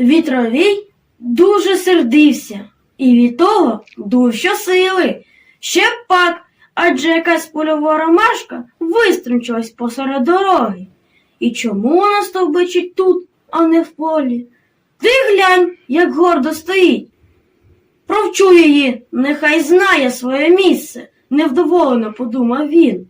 Вітровій дуже сердився і від того дув щосили. Ще пак, адже якась польова ромашка виструнчилась посеред дороги. І чому вона стовбичить тут, а не в полі? Ти глянь, як гордо стоїть. Провчу її, нехай знає своє місце, невдоволено подумав він.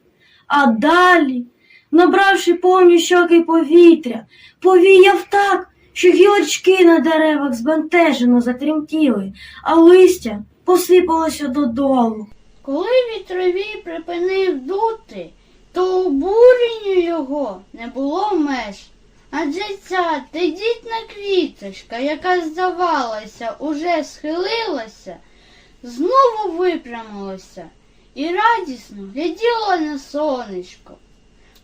А далі, набравши повні щоки повітря, повіяв так, що гілочки на деревах збентежено затремтіли, а листя посипалося додолу. Коли вітровій припинив дути, то обуренню його не було меж. Адже ця тендітна квіточка, яка, здавалося, уже схилилася, знову випрямилася і радісно гляділа на сонечко.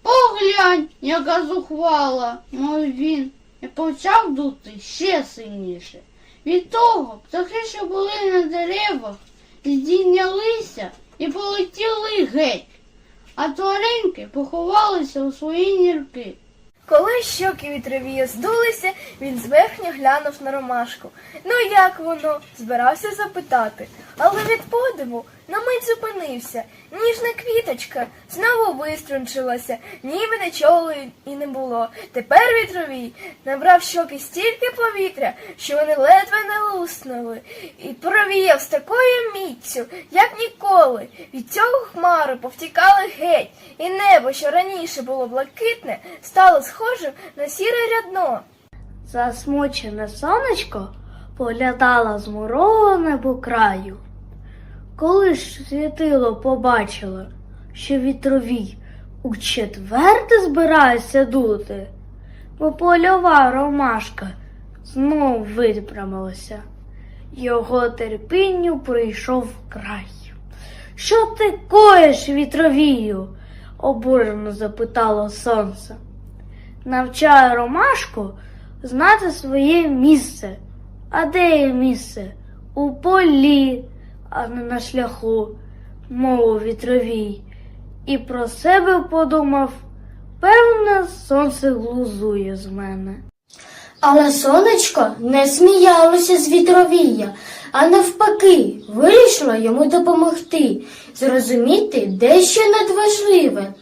Поглянь, яка зухвала, мов він, і почав дути ще сильніше. Від того птахи, що були на деревах, здійнялися і полетіли геть, а тваринки поховалися у свої нірки. Коли щоки вітровії здулися, він зверхньо глянув на ромашку. Ну як воно? збирався запитати. Але від подиву на мить зупинився. Ніжна квіточка знову виструнчилася, ніби нічого і не було. Тепер вітровій набрав щоки стільки повітря, що вони ледве не луснули, і провіяв з такою міцю, як ніколи. Від цього хмари повтікали геть, і небо, що раніше було блакитне, стало схожим на сіре рядно. Засмучене сонечко поглядала з небо краю. Коли ж світило побачило, що вітровій у четверте збирається дути, бо польова ромашка знов випрямилася. Його терпінню прийшов край. Що ти коїш вітровію? обурено запитало сонце. Навчаю ромашку знати своє місце. А де є місце? У полі, а не на шляху, мовив вітровій. І про себе подумав, певне, сонце глузує з мене. Але сонечко не сміялося з вітровія, а навпаки, вирішило йому допомогти зрозуміти дещо надважливе.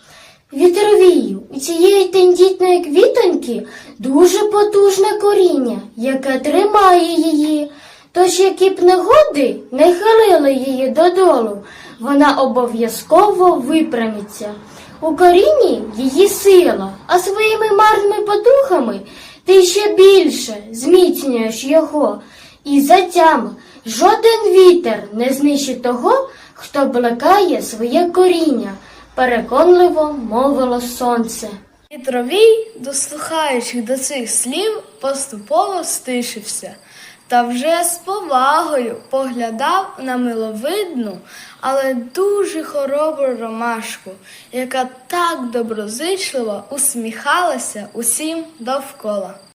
Вітровію, у цієї тендітної квітоньки дуже потужне коріння, яке тримає її. Тож, які б негоди не хилили її додолу, вона обов'язково випрямиться. У корінні її сила, а своїми марними потухами ти ще більше зміцнюєш його. І затям жоден вітер не знищить того, хто блекає своє коріння, переконливо мовило сонце. Вітровій, дослухаючи до цих слів, поступово стишився та вже з повагою поглядав на миловидну, але дуже хоробру ромашку, яка так доброзичливо усміхалася усім довкола.